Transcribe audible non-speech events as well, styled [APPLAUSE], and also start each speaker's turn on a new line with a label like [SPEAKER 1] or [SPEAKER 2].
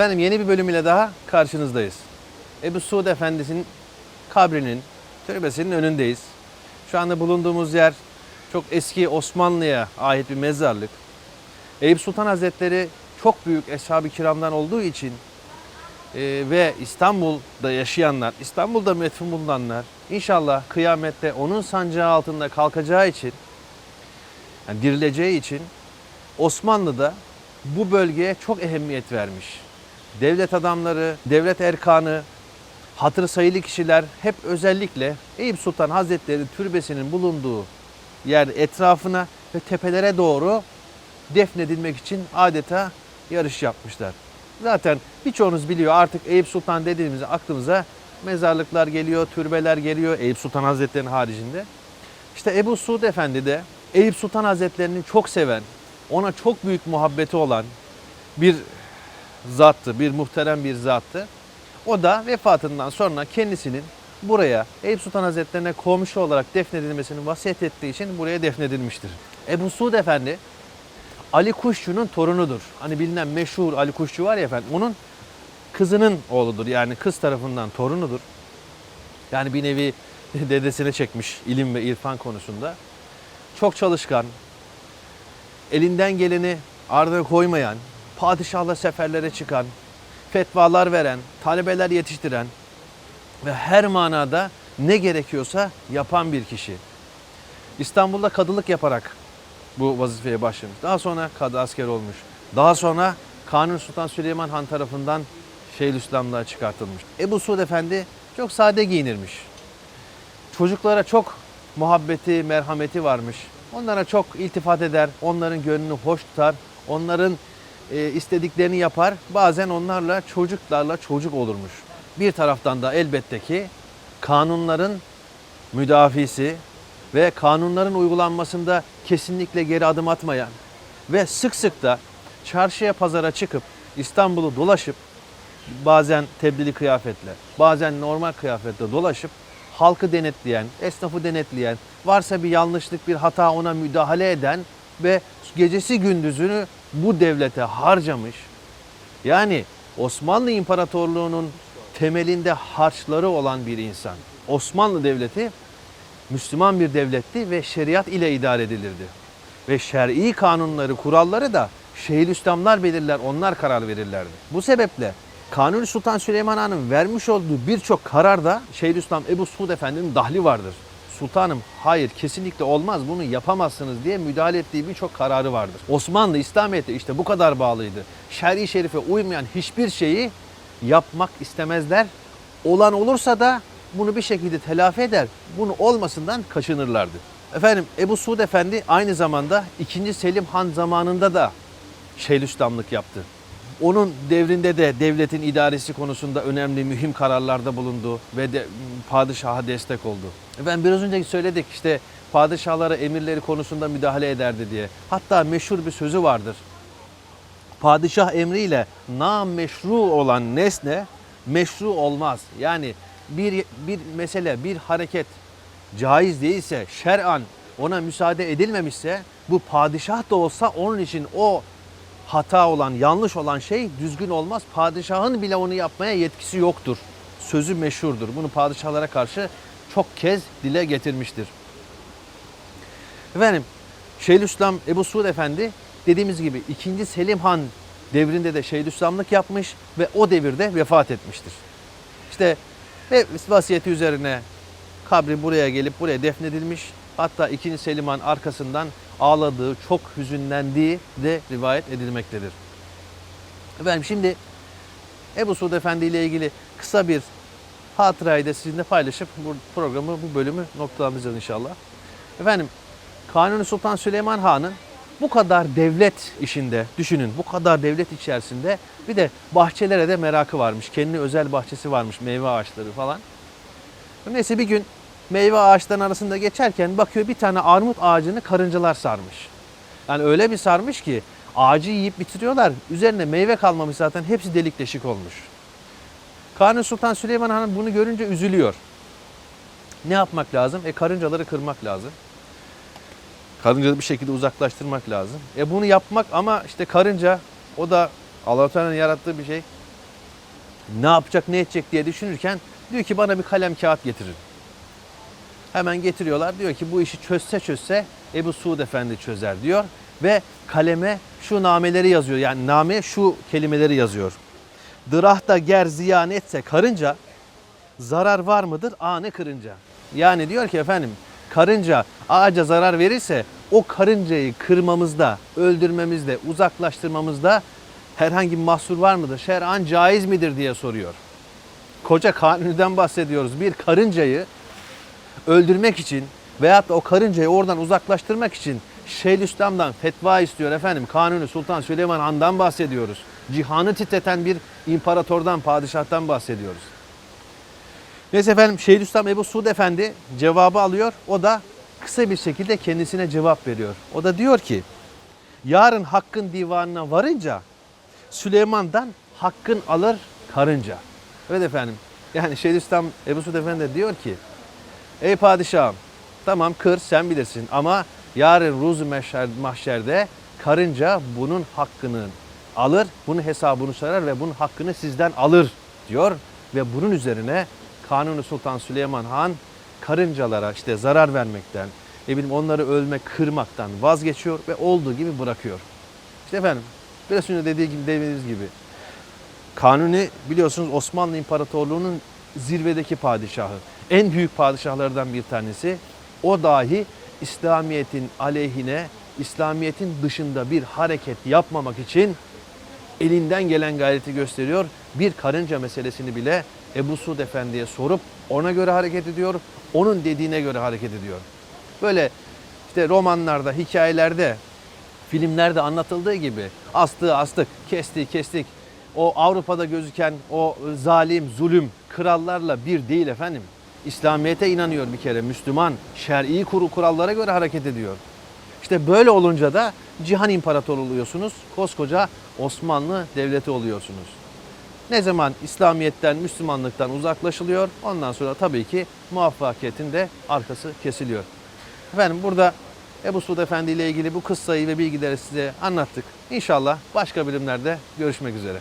[SPEAKER 1] Efendim yeni bir bölüm ile daha karşınızdayız. Ebu Suud Efendisi'nin kabrinin, türbesinin önündeyiz. Şu anda bulunduğumuz yer çok eski Osmanlı'ya ait bir mezarlık. Eyüp Sultan Hazretleri çok büyük Eshab-ı Kiram'dan olduğu için e, ve İstanbul'da yaşayanlar, İstanbul'da metfun bulunanlar inşallah kıyamette onun sancağı altında kalkacağı için, yani dirileceği için Osmanlı'da bu bölgeye çok ehemmiyet vermiş. Devlet adamları, devlet erkanı, hatır sayılı kişiler hep özellikle Eyüp Sultan Hazretleri türbesinin bulunduğu yer etrafına ve tepelere doğru defnedilmek için adeta yarış yapmışlar. Zaten birçoğunuz biliyor artık Eyüp Sultan dediğimizde aklımıza mezarlıklar geliyor, türbeler geliyor Eyüp Sultan Hazretleri'nin haricinde. İşte Ebu Suud Efendi de Eyüp Sultan Hazretlerini çok seven, ona çok büyük muhabbeti olan bir zattı, bir muhterem bir zattı. O da vefatından sonra kendisinin buraya Eyüp Sultan Hazretlerine komşu olarak defnedilmesini vasiyet ettiği için buraya defnedilmiştir. Ebu Suud Efendi Ali Kuşçu'nun torunudur. Hani bilinen meşhur Ali Kuşçu var ya efendim. Onun kızının oğludur. Yani kız tarafından torunudur. Yani bir nevi [LAUGHS] dedesine çekmiş ilim ve irfan konusunda. Çok çalışkan, elinden geleni ardına koymayan, padişahla seferlere çıkan, fetvalar veren, talebeler yetiştiren ve her manada ne gerekiyorsa yapan bir kişi. İstanbul'da kadılık yaparak bu vazifeye başlamış. Daha sonra kadı asker olmuş. Daha sonra Kanuni Sultan Süleyman Han tarafından Şeyhülislamlığa çıkartılmış. Ebu Suud Efendi çok sade giyinirmiş. Çocuklara çok muhabbeti, merhameti varmış. Onlara çok iltifat eder, onların gönlünü hoş tutar, onların e, istediklerini yapar. Bazen onlarla çocuklarla çocuk olurmuş. Bir taraftan da elbette ki kanunların müdafisi ve kanunların uygulanmasında kesinlikle geri adım atmayan ve sık sık da çarşıya pazara çıkıp İstanbul'u dolaşıp bazen tebdili kıyafetle, bazen normal kıyafetle dolaşıp halkı denetleyen, esnafı denetleyen, varsa bir yanlışlık, bir hata ona müdahale eden ve gecesi gündüzünü bu devlete harcamış. Yani Osmanlı İmparatorluğu'nun temelinde harçları olan bir insan. Osmanlı Devleti Müslüman bir devletti ve şeriat ile idare edilirdi. Ve şer'i kanunları, kuralları da Şeyhülislamlar belirler, onlar karar verirlerdi. Bu sebeple Kanuni Sultan Süleyman Han'ın vermiş olduğu birçok kararda Şeyhülislam Ebu Suud Efendi'nin dahli vardır. Sultanım hayır kesinlikle olmaz bunu yapamazsınız diye müdahale ettiği birçok kararı vardır. Osmanlı İslamiyet'e işte bu kadar bağlıydı. Şer'i şerife uymayan hiçbir şeyi yapmak istemezler. Olan olursa da bunu bir şekilde telafi eder. Bunu olmasından kaçınırlardı. Efendim Ebu Suud Efendi aynı zamanda 2. Selim Han zamanında da Şeyhülislamlık yaptı. Onun devrinde de devletin idaresi konusunda önemli mühim kararlarda bulundu ve de padişaha destek oldu. Ben biraz önce söyledik işte padişahlara emirleri konusunda müdahale ederdi diye. Hatta meşhur bir sözü vardır. Padişah emriyle nam meşru olan nesne meşru olmaz. Yani bir bir mesele, bir hareket caiz değilse, şer'an ona müsaade edilmemişse bu padişah da olsa onun için o hata olan, yanlış olan şey düzgün olmaz. Padişahın bile onu yapmaya yetkisi yoktur. Sözü meşhurdur. Bunu padişahlara karşı çok kez dile getirmiştir. Efendim Şeyhülislam Ebu Suud Efendi dediğimiz gibi 2. Selim Han devrinde de Şeyhülislamlık yapmış ve o devirde vefat etmiştir. İşte ve vasiyeti üzerine kabri buraya gelip buraya defnedilmiş. Hatta 2. Selim Han arkasından ağladığı, çok hüzünlendiği de rivayet edilmektedir. Efendim şimdi Ebu Suud Efendi ile ilgili kısa bir hatırayı da sizinle paylaşıp bu programı, bu bölümü noktalandıracağız inşallah. Efendim Kanuni Sultan Süleyman Han'ın bu kadar devlet işinde düşünün bu kadar devlet içerisinde bir de bahçelere de merakı varmış. Kendi özel bahçesi varmış meyve ağaçları falan. Neyse bir gün meyve ağaçlarının arasında geçerken bakıyor bir tane armut ağacını karıncalar sarmış. Yani öyle bir sarmış ki ağacı yiyip bitiriyorlar. Üzerine meyve kalmamış zaten hepsi delik deşik olmuş. Kanuni Sultan Süleyman Han bunu görünce üzülüyor. Ne yapmak lazım? E karıncaları kırmak lazım. Karıncaları bir şekilde uzaklaştırmak lazım. E bunu yapmak ama işte karınca o da Allah Teala'nın yarattığı bir şey. ne yapacak ne edecek diye düşünürken diyor ki bana bir kalem kağıt getirin. Hemen getiriyorlar. Diyor ki bu işi çözse çözse Ebu Suud Efendi çözer diyor. Ve kaleme şu nameleri yazıyor. Yani name şu kelimeleri yazıyor. Dırahta ger ziyan etse karınca zarar var mıdır ane kırınca. Yani diyor ki efendim karınca ağaca zarar verirse o karıncayı kırmamızda, öldürmemizde, uzaklaştırmamızda herhangi bir mahsur var mıdır? Şer'an caiz midir diye soruyor. Koca kanuniden bahsediyoruz. Bir karıncayı öldürmek için veyahut da o karıncayı oradan uzaklaştırmak için Şeyhülislam'dan fetva istiyor efendim. Kanuni Sultan Süleyman Han'dan bahsediyoruz. Cihanı titreten bir imparatordan, padişahtan bahsediyoruz. Neyse efendim Şeyhülislam Ebu Suud Efendi cevabı alıyor. O da kısa bir şekilde kendisine cevap veriyor. O da diyor ki yarın hakkın divanına varınca Süleyman'dan hakkın alır karınca. Evet efendim. Yani Şeyhülislam Ebu Suud Efendi diyor ki Ey padişahım tamam kır sen bilirsin ama yarın ruzu mahşerde karınca bunun hakkını alır, bunun hesabını sorar ve bunun hakkını sizden alır diyor. Ve bunun üzerine Kanuni Sultan Süleyman Han karıncalara işte zarar vermekten, ne bileyim onları ölmek, kırmaktan vazgeçiyor ve olduğu gibi bırakıyor. İşte efendim biraz önce dediği gibi dediğimiz gibi Kanuni biliyorsunuz Osmanlı İmparatorluğu'nun zirvedeki padişahı. En büyük padişahlardan bir tanesi. O dahi İslamiyet'in aleyhine, İslamiyet'in dışında bir hareket yapmamak için elinden gelen gayreti gösteriyor. Bir karınca meselesini bile Ebu Suud Efendi'ye sorup ona göre hareket ediyor. Onun dediğine göre hareket ediyor. Böyle işte romanlarda, hikayelerde, filmlerde anlatıldığı gibi astığı astık, kestiği kestik. O Avrupa'da gözüken o zalim, zulüm krallarla bir değil efendim. İslamiyet'e inanıyor bir kere. Müslüman, şer'i kuru kurallara göre hareket ediyor. İşte böyle olunca da cihan imparatoru oluyorsunuz. Koskoca Osmanlı devleti oluyorsunuz. Ne zaman İslamiyet'ten, Müslümanlıktan uzaklaşılıyor ondan sonra tabii ki muvaffakiyetin de arkası kesiliyor. Efendim burada Ebu Suud Efendi ile ilgili bu kıssayı ve bilgileri size anlattık. İnşallah başka bölümlerde görüşmek üzere.